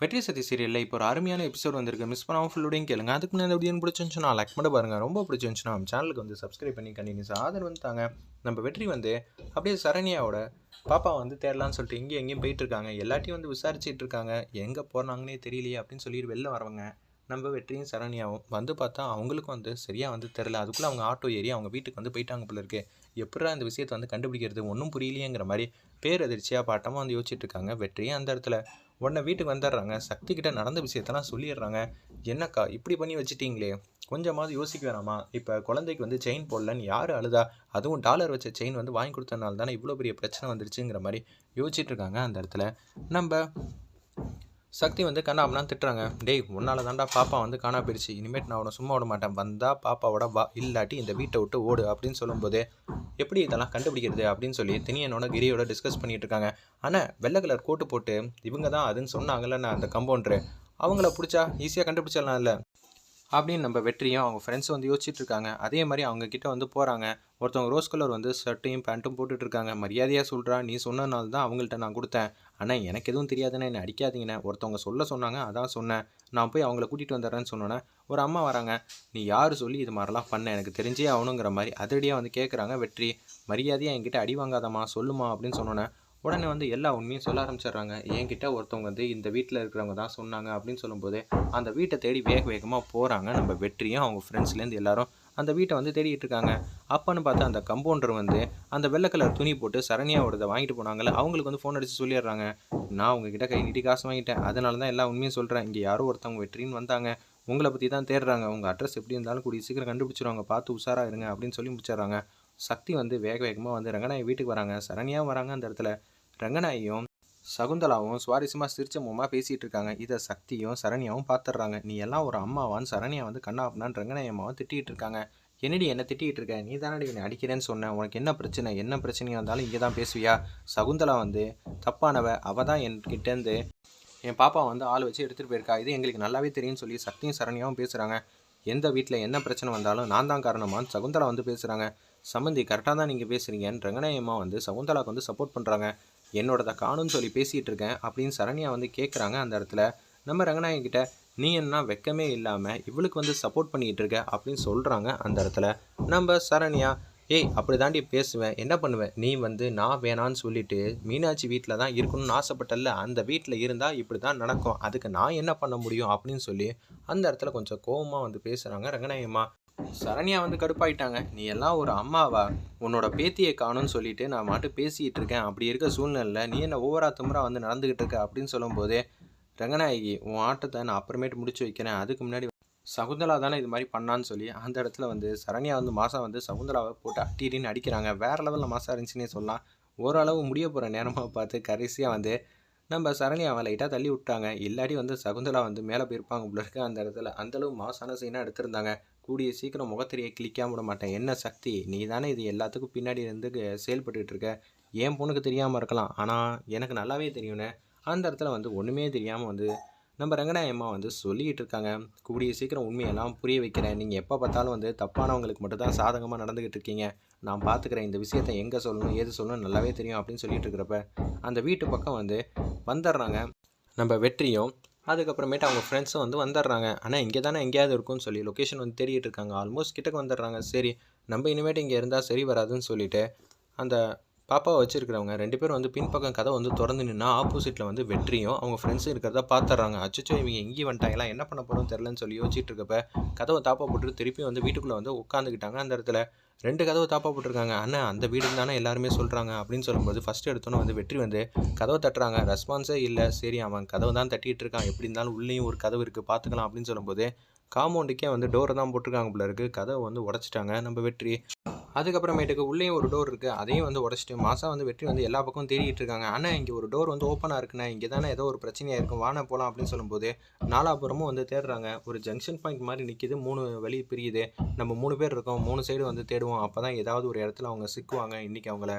வெற்றி சதி சீரியலில் இப்போ ஒரு அருமையான எபிசோட் வந்திருக்கு. மிஸ் பண்ணாமல் ஃபுல்லோடையும் கேளுங்க. அதுக்கு முன்னாடி எப்படின்னு பிடிச்சிருந்துச்சுன்னா லைக் பண்ண பாருங்கள் ரொம்ப பிடிச்சிருந்துச்சுன்னா நம்ம சேனலுக்கு வந்து சப்ஸ்கிரைப் பண்ணி கண்டினியூஸ் ஆதரவு வந்துட்டாங்க நம்ம வெற்றி வந்து அப்படியே சரண்யாவோட பாப்பா வந்து தேடலான்னு சொல்லிட்டு இங்கேயும் எங்கேயும் போயிட்டு இருக்காங்க. எல்லாத்தையும் வந்து விசாரிச்சிட்டு இருக்காங்க. எங்கே போகிறாங்கன்னே தெரியலையே அப்படின்னு சொல்லிட்டு வெளில வரவங்க நம்ம வெற்றியும் சரண்யாவும் வந்து பார்த்தா அவங்களுக்கும் வந்து சரியாக வந்து தெரில அதுக்குள்ளே அவங்க ஆட்டோ ஏறி அவங்க வீட்டுக்கு வந்து போயிட்டாங்க போல இருக்கு. எப்படா இந்த விஷயத்தை வந்து கண்டுபிடிக்கிறது? ஒன்றும் புரியலையேங்கிற மாதிரி பேரதிர்ச்சியாக பாட்டமாக வந்து யோசிச்சுட்டு இருக்காங்க வெற்றியும் அந்த இடத்துல. உடனே வீட்டுக்கு வந்துடுறாங்க. சக்தி கிட்ட நடந்த விஷயத்தெல்லாம் சொல்லிடுறாங்க. என்னக்கா இப்படி பண்ணி வச்சுட்டீங்களே? கொஞ்சமாவது யோசிக்க வேணாமா? இப்போ குழந்தைக்கு வந்து செயின் போடலன்னு யார் அழுதா? அதுவும் டாலர் வச்ச செயின் வந்து வாங்கி கொடுத்தனால தானே இவ்வளோ பெரிய பிரச்சனை வந்துருச்சுங்கிற மாதிரி யோசிச்சுட்டு இருக்காங்க அந்த இடத்துல. நம்ம சக்தி வந்து கண்ணாமனா திட்டுறாங்க. டேய் உன்னால தாண்டா பாப்பா வந்து காணா போயிடுச்சு இனிமேட் நான் உன சும்மா விட மாட்டேன். வந்தா பாப்பாவோட வா. இல்லாட்டி இந்த வீட்டை விட்டு ஓடு அப்படின்னு சொல்லும்போது எப்படி இதெல்லாம் கண்டுபிடிக்கிறது அப்படின்னு சொல்லி தினியனோட கிரியோட டிஸ்கஸ் பண்ணிட்டு இருக்காங்க ஆனால் வெள்ளை கலர் கோட்டு போட்டு இவங்க தான் அதுன்னு சொன்னாங்கல்ல அந்த கம்பவுண்டரு அவங்கள பிடிச்சா ஈஸியாக கண்டுபிடிச்சிடலாம் இல்லை அப்படின்னு நம்ம வெற்றியும் அவங்க ஃப்ரெண்ட்ஸ் வந்து யோசிச்சுட்டு இருக்காங்க அதே மாதிரி அவங்க கிட்ட வந்து போகிறாங்க ஒருத்தவங்க ரோஸ் கலர் வந்து ஷர்ட்டையும் பேண்ட்டும் போட்டுட்டு இருக்காங்க மரியாதையாக சொல்கிறா நீ சொன்னனால தான் அவங்கள்ட்ட நான் கொடுத்தேன். ஆனால் எனக்கு எதுவும் தெரியாதுன்னு என்னை அடிக்காதீங்கண்ணே. ஒருத்தவங்க சொல்ல சொன்னாங்க அதான் சொன்னேன். நான் போய் அவங்கள கூட்டிகிட்டு வந்துடுறேன்னு சொன்னோன்னே ஒரு அம்மா வராங்க நீ யார் சொல்லி இது மாதிரிலாம் பண்ண? எனக்கு தெரிஞ்சே ஆகணுங்கிற மாதிரி அதிரடியாக வந்து கேட்குறாங்க வெற்றி. மரியாதையாக என்கிட்ட அடி வாங்காதம்மா சொல்லுமா அப்படின்னு சொன்னோன்னே உடனே வந்து எல்லா உண்மையும் சொல்ல ஆரம்பிச்சிடுறாங்க. என்கிட்ட ஒருத்தவங்க வந்து இந்த வீட்டில் இருக்கிறவங்க தான் சொன்னாங்க அப்படின்னு சொல்லும்போது அந்த வீட்டை தேடி வேக வேகமாக போகிறாங்க நம்ம வெற்றியும் அவங்க ஃப்ரெண்ட்ஸ்லேருந்து எல்லாரும். அந்த வீட்டை வந்து தேடிட்டு இருக்காங்க அப்பன்னு பார்த்தா அந்த கம்பவுண்டர் வந்து அந்த வெள்ளை கலர் துணி போட்டு சரண்யாவோடதை வாங்கிட்டு போனாங்கல்ல அவங்களுக்கு வந்து ஃபோன் அடித்து சொல்லிடுறாங்க. நான் உங்ககிட்ட கை நீட்டி காசு வாங்கிட்டேன். அதனால தான் எல்லா உண்மையும் சொல்கிறேன் இங்கே யாரோ ஒருத்தவங்க வெற்றின்னு வந்தாங்க. உங்களை பற்றி தான் தேடுறாங்க. உங்கள் அட்ரஸ் எப்படி இருந்தாலும் கூடிய சீக்கிரம் கண்டுபிடிச்சிருவாங்க. பார்த்து உஷாராக இருங்க அப்படின்னு சொல்லி முடிச்சிடுறாங்க. சக்தி வந்து வேக வேகமாக வந்து ரங்கநாயகி வீட்டுக்கு வராங்க. சரண்யாவும் வராங்க அந்த இடத்துல. ரங்கநாயகியும் சகுந்தலாவும் சுவாரஸ்யமாக சிரிச்ச முகமாக பேசிகிட்டு இருக்காங்க இதை சக்தியும் சரணியாவும் பார்த்துடுறாங்க நீ எல்லாம் ஒரு அம்மாவான்னு சரணியா வந்து கண்ணாப்னான் அப்படின்னான்னு திட்டிகிட்டு இருக்காங்க என்னடி என்ன திட்டிகிட்டு இருக்க நீ தானடி என்னை அடிக்கிறேன்னு சொன்னேன் உனக்கு என்ன பிரச்சனை? என்ன பிரச்சனையாக இருந்தாலும் இங்கே தான் பேசுவியா? சகுந்தலா வந்து தப்பானவ. அவள் தான் என்கிட்டேருந்து என் பாப்பா வந்து ஆள் வச்சு எடுத்துகிட்டு போயிருக்கா. இது எங்களுக்கு நல்லாவே தெரியும்னு சொல்லி சக்தியும் சரணியாவும் பேசுகிறாங்க எந்த வீட்டில் என்ன பிரச்சனை வந்தாலும் நான் தான் காரணமான்னு சகுந்தலா வந்து பேசுகிறாங்க சம்மந்தி கரெக்டாக தான் நீங்கள் பேசுகிறீங்கன்னு ரங்கநாயம்மா வந்து சகுந்தலாவுக்கு வந்து சப்போர்ட் பண்ணுறாங்க என்னோடத காணும்னு சொல்லி பேசிகிட்டு இருக்கேன் அப்படின்னு சரண்யா வந்து கேட்குறாங்க அந்த இடத்துல. நம்ம ரங்கநாயகிட்ட நீ என்ன வெக்கமே இல்லாமல் இவளுக்கு வந்து சப்போர்ட் பண்ணிகிட்டு இருக்க அப்படின்னு சொல்கிறாங்க அந்த இடத்துல. நம்ம சரண்யா ஏய் அப்படி தாண்டி பேசுவேன் என்ன பண்ணுவேன் நீ வந்து நான் வேணான்னு சொல்லிட்டு மீனாட்சி வீட்டில் தான் இருக்கணும்னு ஆசைப்பட்டல அந்த வீட்டில் இருந்தால் இப்படி தான் நடக்கும். அதுக்கு நான் என்ன பண்ண முடியும்? அப்படின்னு சொல்லி அந்த இடத்துல கொஞ்சம் கோவமாக வந்து பேசுகிறாங்க ரங்கநாயகம்மா சரண்யா வந்து கடுப்பாயிட்டாங்க. நீ எல்லாம் ஒரு அம்மாவா? உன்னோட பேத்தியை காணும்னு சொல்லிட்டு நான் மாட்டு பேசிகிட்டு இருக்கேன். அப்படி இருக்க சூழ்நிலையில் நீ என்ன ஓவரா திமுறா வந்து நடந்துக்கிட்டு இருக்க? அப்படின்னு சொல்லும்போதே ரங்கநாயகி உன் ஆட்டத்தை நான் அப்புறமேட்டு முடிச்சு வைக்கிறேன். அதுக்கு முன்னாடி சகுந்தலா தானே இது மாதிரி பண்ணான்னு சொல்லி அந்த இடத்துல வந்து சரண்யா வந்து மாதம் வந்து சகுந்தலாவை போட்டு அட்டிடின்னு அடிக்கிறாங்க. வேறு லெவலில் மாதம் இருந்துச்சுன்னே சொல்லலாம். ஓரளவு முடிய போகிற நேரமாக பார்த்து கடைசியாக வந்து நம்ம சரண்யாவை லைட்டாக தள்ளி விட்டாங்க. இல்லாட்டி வந்து சகுந்தலா வந்து மேலே போயிருப்பாங்க உள்ள இருக்க அந்த இடத்துல. அந்தளவு மாசான சீனாக எடுத்திருந்தாங்க. கூடிய சீக்கிரம் முகத்திரையை கிளிக்காம விட மாட்டேன். என்ன சக்தி? நீ தானே இது எல்லாத்துக்கும் பின்னாடி இருந்து செயல்பட்டுக்கிட்டு இருக்க. என் பொண்ணுக்கு தெரியாமல் இருக்கலாம். ஆனால் எனக்கு நல்லாவே தெரியும்னு. அந்த இடத்துல வந்து ஒன்றுமே தெரியாமல் வந்து நம்ம ரங்கநாயம்மா வந்து சொல்லிக்கிட்டு இருக்காங்க. கூடிய சீக்கிரம் உண்மையெல்லாம் புரிய வைக்கிறேன். நீங்கள் எப்போ பார்த்தாலும் வந்து தப்பானவங்களுக்கு மட்டும் தான் சாதகமாக நடந்துக்கிட்டு இருக்கீங்க. நான் பார்த்துக்கிறேன் இந்த விஷயத்தை எங்கே சொல்லணும் ஏது சொல்லணும் நல்லாவே தெரியும் அப்படின்னு சொல்லிட்டு இருக்கிறப்ப அந்த வீட்டு பக்கம் வந்து வந்துடுறாங்க. நம்ம வெற்றியும் அதுக்கப்புறமேட்டு அவங்க ஃப்ரெண்ட்ஸும் வந்து வந்துடுறாங்க. ஆனால் இங்கே தானே எங்கேயாவது இருக்கும்னு சொல்லி லொக்கேஷன் வந்து தேடிட்டு இருக்காங்க. ஆல்மோஸ்ட் கிட்டக்கு வந்துடுறாங்க. சரி நம்ம இனிமேட்டு இங்கே இருந்தால் சரி வராதுன்னு சொல்லிட்டு அந்த பாப்பாவை வச்சுருக்கிறவங்க ரெண்டு பேரும் வந்து பின்பக்கம் கதை வந்து திறந்து நின்னா ஆப்போசிட்டில் வந்து வெற்றியும் அவங்க ஃப்ரெண்ட்ஸும் இருக்கிறத பார்த்துட்றாங்க அச்சோ இவங்க எங்கேயும் வந்துட்டாங்களா? என்ன பண்ண போகிறோம் தெரிலன்னு சொல்லி யோசிச்சுட்டு இருக்கப்ப கதவை தாப்பா போட்டு திருப்பி வந்து வீட்டுக்குள்ளே வந்து உட்காந்துக்கிட்டாங்க அந்த இடத்துல. ரெண்டு கதவை தாப்பா போட்டிருக்காங்க. அண்ணன் அந்த வீடு தானே எல்லாருமே சொல்கிறாங்க அப்படின்னு சொல்லும்போது ஃபஸ்ட்டு எடுத்தோன்னே வந்து வெற்றி வந்து கதவை தட்டுறாங்க. ரெஸ்பான்ஸே இல்லை. சரி அவன் கதவை தான் தட்டிகிட்டு இருக்கான். எப்படி இருந்தாலும் உள்ளேயும் ஒரு கதவு இருக்குது பார்த்துக்கலாம் அப்படின்னு சொல்லும்போது காம்பவுண்டுக்கே வந்து டோரை தான் போட்டிருக்காங்க போல இருக்குது கதவை வந்து உடச்சிட்டாங்க. நம்ம வெற்றி. அதுக்கப்புறமேட்டுக்கு உள்ளேயும் ஒரு டோர் இருக்குது அதையும் வந்து உடச்சிட்டு மாதம் வந்து வெற்றி வந்து எல்லா பக்கமும் தேடிட்டு இருக்காங்க. ஆனால் இங்கே ஒரு டோர் வந்து ஓப்பனாக இருக்குண்ணே. இங்கே தானே ஏதோ ஒரு பிரச்சனையாக இருக்கும். வான போகலாம் அப்படின்னு சொல்லும்போது நாலாபுரமும் வந்து தேடுறாங்க. ஒரு ஜங்ஷன் பாயிண்ட் மாதிரி நிற்கிது மூணு வழி பிரியுது. நம்ம மூணு பேர் இருக்கோம். மூணு சைடு வந்து தேடுவோம். அப்போ தான் ஏதாவது ஒரு இடத்துல அவங்க சிக்குவாங்க. இன்றைக்கி அவங்கள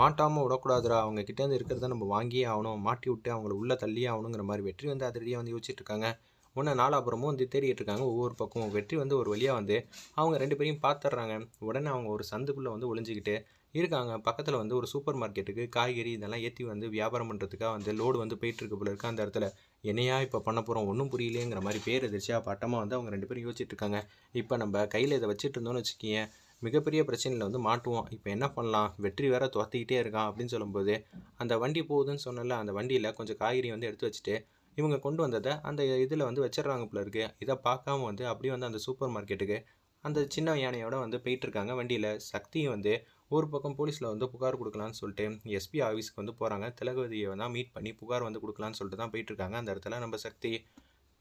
மாட்டாமல் விடக்கூடாதுரா அவங்க கிட்டேருந்து இருக்கிறத நம்ம வாங்கியே ஆகணும். மாட்டி விட்டு அவங்கள உள்ளே தள்ளியே ஆகணுங்கிற மாதிரி வெற்றி வந்து அதிரடியாக வந்து யோசிச்சுட்டு இருக்காங்க. உடனே நாலாபுரமும் வந்து தேடிட்டு இருக்காங்க ஒவ்வொரு பக்கமும் வெற்றி வந்து ஒரு வழியாக வந்து அவங்க ரெண்டு பேரையும் பார்த்துட்றாங்க உடனே அவங்க ஒரு சந்துக்குள்ளே வந்து ஒளிஞ்சிக்கிட்டு இருக்காங்க. பக்கத்தில் வந்து ஒரு சூப்பர் மார்க்கெட்டுக்கு காய்கறி இதெல்லாம் ஏற்றி வந்து வியாபாரம் பண்ணுறதுக்காக வந்து லோடு வந்து போயிட்டுருக்கு போல இருக்கு. அந்த இடத்துல என்னையா இப்போ பண்ண போகிறோம் ஒன்றும் புரியலையேங்கிற மாதிரி பேர் எதிர்ச்சியா பட்டமாக வந்து அவங்க ரெண்டு பேரும் யோசிச்சுட்டு இருக்காங்க இப்போ நம்ம கையில் இதை வச்சுட்டு இருந்தோம்னு வச்சுக்கிங்க மிகப்பெரிய பிரச்சனையில் வந்து மாட்டுவோம். இப்போ என்ன பண்ணலாம்? வெற்றி வேற துரத்திக்கிட்டே இருக்கான் அப்படின்னு சொல்லும்போது அந்த வண்டி போகுதுன்னு சொன்னல அந்த வண்டியில் கொஞ்சம் காய்கறி வந்து எடுத்து வச்சுட்டு இவங்க கொண்டு வந்ததை அந்த இதில் வந்து வச்சிடுறாங்க போல இருக்கு. இதை பார்க்காம வந்து அப்படியே வந்து அந்த சூப்பர் மார்க்கெட்டுக்கு அந்த சின்ன யானையோட வந்து போயிட்டுருக்காங்க வண்டியில் சக்தியும் வந்து ஒரு பக்கம் போலீஸில் வந்து புகார் கொடுக்கலான்னு சொல்லிட்டு எஸ்பி ஆஃபீஸ்க்கு வந்து போகிறாங்க திலகவதியை தான் மீட் பண்ணி புகார் வந்து கொடுக்கலான்னு சொல்லிட்டு தான் போயிட்டுருக்காங்க அந்த இடத்துல நம்ம சக்தி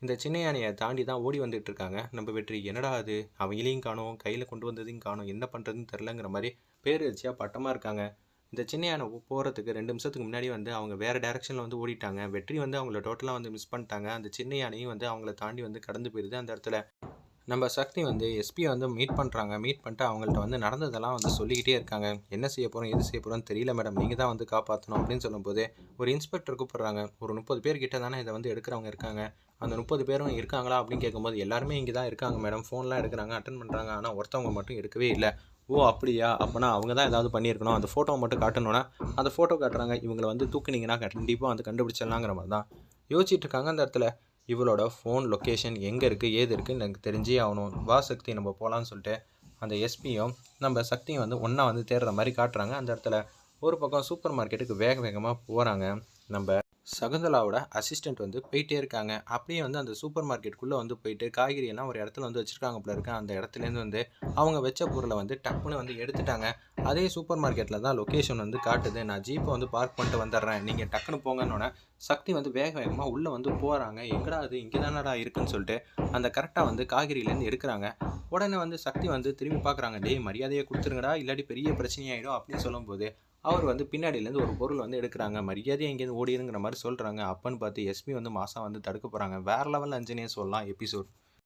இந்த சின்ன யானையை தாண்டி தான் ஓடி வந்துட்டு இருக்காங்க. நம்ம வெற்றி என்னடா அது? அவங்களையும் காணும் கையில் கொண்டு வந்ததையும் காணும். என்ன பண்ணுறதுன்னு தெரிலங்கிற மாதிரி பேர் வச்சியா பட்டமாக இருக்காங்க. இந்த சின்ன யானை போகிறதுக்கு ரெண்டு நிமிஷத்துக்கு முன்னாடி வந்து அவங்க வேறு டேரெக்ஷனில் வந்து ஓடிட்டாங்க. வெற்றி வந்து அவங்கள டோட்டலாக வந்து மிஸ் பண்ணிட்டாங்க. அந்த சின்ன யானையும் வந்து அவங்கள தாண்டி வந்து கடந்து போயிடுது அந்த இடத்துல. நம்ம சக்தி வந்து எஸ்பியை வந்து மீட் பண்ணுறாங்க மீட் பண்ணிட்டு அவங்கள்ட்ட வந்து நடந்ததெல்லாம் வந்து சொல்லிக்கிட்டே இருக்காங்க. என்ன செய்ய போகிறோம் எது செய்ய போகிறோம்னு தெரியல மேடம் நீங்கள் தான் வந்து காப்பாற்றணும் அப்படின்னு சொல்லும்போது ஒரு இன்ஸ்பெக்டர் கூப்பிட்றாங்க. ஒரு முப்பது பேர் கிட்ட தானே இதை வந்து எடுக்கிறவங்க இருக்காங்க. அந்த முப்பது பேரும் இருக்காங்களா அப்படின்னு கேட்கும்போது எல்லாருமே இங்கே தான் இருக்காங்க மேடம் ஃபோன்லாம் எடுக்கிறாங்க அட்டன் பண்ணுறாங்க ஆனால் ஒருத்தவங்க மட்டும் எடுக்கவே இல்லை. ஓ அப்படியா? அப்போனா அவங்க தான் ஏதாவது பண்ணியிருக்கணும். அந்த ஃபோட்டோவை மட்டும் காட்டணுன்னா அந்த ஃபோட்டோ காட்டுறாங்க இவங்களை வந்து தூக்குனீங்கன்னா கண்டிப்பாக வந்து கண்டுபிடிச்சிடலாங்கிற மாதிரி தான் யோசிச்சுட்டு இருக்காங்க அந்த இடத்துல. இவளோட ஃபோன் லொக்கேஷன் எங்கே இருக்குது ஏது இருக்குன்னு எனக்கு தெரிஞ்சே ஆகணும். வா சக்தி நம்ம போகலான்னு சொல்லிட்டு அந்த எஸ்பியும் நம்ம சக்தியும் வந்து ஒன்றா வந்து தேடுற மாதிரி காட்டுறாங்க. அந்த இடத்துல ஒரு பக்கம் சூப்பர் மார்க்கெட்டுக்கு வேக வேகமாக போகிறாங்க நம்ம சகுந்தலாவோட அசிஸ்டண்ட் வந்து போயிட்டே இருக்காங்க. அப்படியே வந்து அந்த சூப்பர் மார்க்கெட்டுக்குள்ளே வந்து போயிட்டு காய்கறி எல்லாம் ஒரு இடத்துல வந்து வச்சுருக்காங்க போல இருக்கு. அந்த இடத்துலேருந்து வந்து அவங்க வச்ச பொருளை வந்து டப்புன்னு வந்து எடுத்துட்டாங்க. அதே சூப்பர் மார்க்கெட்டில் தான் லொக்கேஷன் வந்து காட்டுது. நான் ஜீப்பை வந்து பார்க் பண்ணிட்டு வந்துடுறேன். நீங்கள் டக்குன்னு போங்கன்னொன்னே சக்தி வந்து வேக வேகமாக உள்ளே வந்து போகிறாங்க எங்கடா அது? இங்கே தானடா இருக்குன்னு சொல்லிட்டு அந்த கரெக்டாக வந்து காய்கறியிலேருந்து எடுக்கிறாங்க. உடனே வந்து சக்தி வந்து திரும்பி பார்க்குறாங்க. டே மரியாதையை கொடுத்துருங்கடா. இல்லாட்டி பெரிய பிரச்சனையாயிடும். அப்படின்னு சொல்லும்போது அவர் வந்து பின்னாடியிலேருந்து ஒரு பொருள் வந்து எடுக்கிறாங்க. மரியாதையாக எங்கேருந்து ஓடிடுங்கிற மாதிரி சொல்கிறாங்க அப்பன்னு பார்த்து எஸ்பி வந்து மாதம் வந்து தடுக்க போகிறாங்க வேறு லெவல் அஞ்சனே சொல்லலாம் எபிசோட்